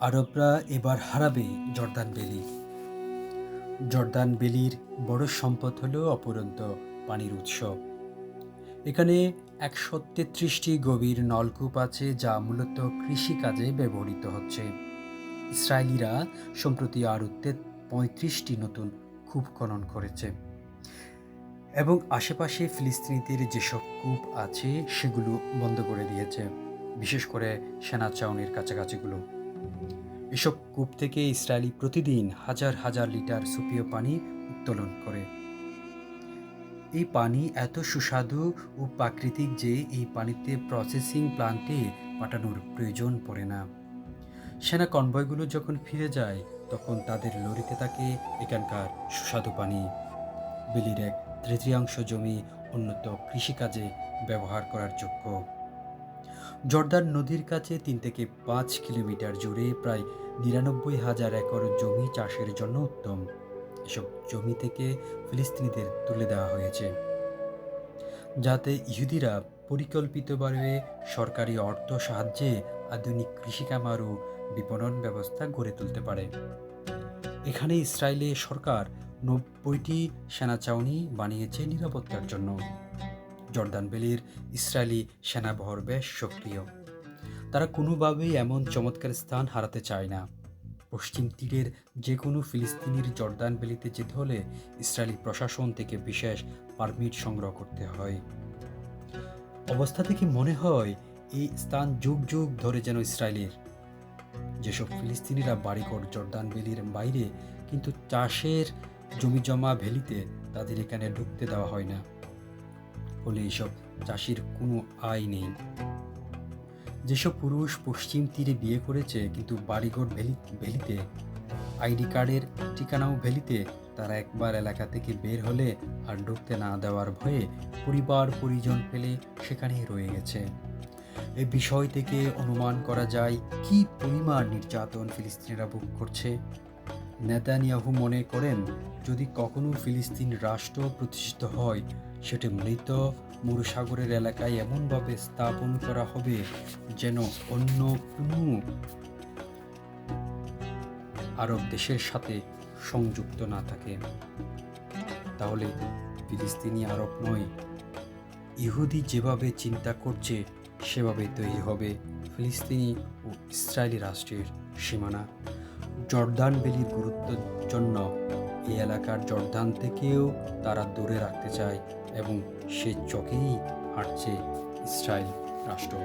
আরবরা এবার হারাবে জর্দান বেলি। জর্দান বেলির বড় সম্পদ হলো অপরন্ত পানির উৎস। এখানে একশো তেত্রিশটি গভীর নলকূপ আছে যা মূলত কৃষিকাজে ব্যবহৃত হচ্ছে। ইসরায়েলিরা সম্প্রতি আরও পঁয়ত্রিশটি নতুন কূপ খনন করেছে। এবং আশেপাশে ফিলিস্তিনিদের যেসব কূপ আছে সেগুলো বন্ধ করে দিয়েছে, বিশেষ করে সেনা চাউনির কাছাকাছিগুলো। এসব কূপ থেকে ইসরায়েলি প্রতিদিন হাজার হাজার লিটার সুপীয় পানি উত্তোলন করে। এই পানি এত সুস্বাদু ও প্রাকৃতিক যে এই পানিতে প্রসেসিং প্লান্টে পাঠানোর প্রয়োজন পড়ে না। সেনা কনভয়গুলো যখন ফিরে যায়, তখন তাদের লরিতে থাকে এখানকার সুস্বাদু পানি। বিলির এক তৃতীয়াংশ জমি উন্নত কৃষিকাজে ব্যবহার করার যোগ্য। জর্দান নদীর কাছে তিন থেকে পাঁচ কিলোমিটার জুড়ে প্রায় নিরানব্বই হাজার একর জমি চাষের জন্য উত্তম। এসব জমি থেকে ফিলিস্তিনিদের তুলে দেওয়া হয়েছে। যাতে ইহুদিরা পরিকল্পিতভাবে সরকারি অর্থ সাহায্যে আধুনিক কৃষিকামার ও বিপণন ব্যবস্থা গড়ে তুলতে পারে। এখানে ইসরায়েলে সরকার নব্বইটি সেনা চাউনি বানিয়েছে নিরাপত্তার জন্য। জর্দান বেলির ইসরায়েলি সেনাবহর বেশ সক্রিয়। তারা কোনোভাবেই এমন চমৎকার স্থান হারাতে চায় না। পশ্চিম তীরের যে কোনো ফিলিস্তিনির জর্দান বেলিতে যেতে হলে ইসরায়েলি প্রশাসন থেকে বিশেষ পারমিট সংগ্রহ করতে হয়। অবস্থা থেকে মনে হয় এই স্থান যুগ যুগ ধরে যেন ইসরায়েলের। যেসব ফিলিস্তিনিরা বাড়িঘর জর্দান বেলির বাইরে কিন্তু চাষের জমি জমা ভেলিতে তাদের এখানে ঢুকতে দেওয়া হয় না। ফলে এইসব চাষির কোনো আয় নেই। যেসব পুরুষ পশ্চিম তীরে বিয়ে করেছে, কিন্তু বাড়িঘর ভেলি, ভেলিতে, আইডি কার্ডের ঠিকানাও ভেলিতে তারা একবার এলাকা থেকে বের হলে আর ঢুকতে না দেওয়ার ভয়ে পরিবার পরিজন ফেলে সেখানেই রয়ে গেছে। এ বিষয় থেকে অনুমান করা যায়, কি পরিমাণ নির্যাতন ফিলিস্তিনিরা ভোগ করছে? নেতানিয়াহু মনে করেন, যদি কখনো ফিলিস্তিন রাষ্ট্র প্রতিষ্ঠিত হয় সেটি মৃত মরুসাগরের এলাকায় এমনভাবে স্থাপন করা হবে যেন অন্য কোনো আরব দেশের সাথে সংযুক্ত না থাকে। তাহলে ফিলিস্তিনি আরব নয়, ইহুদি যেভাবে চিন্তা করছে, সেভাবে তৈরি হবে ফিলিস্তিনি ও ইসরায়েলি রাষ্ট্রের সীমানা। জর্দান বেলির গুরুত্বের জন্য এই এলাকার জর্দান থেকেও তারা দূরে রাখতে চায়। এবং সে চকেই হাঁটছে ইসরায়েল রাষ্ট্র।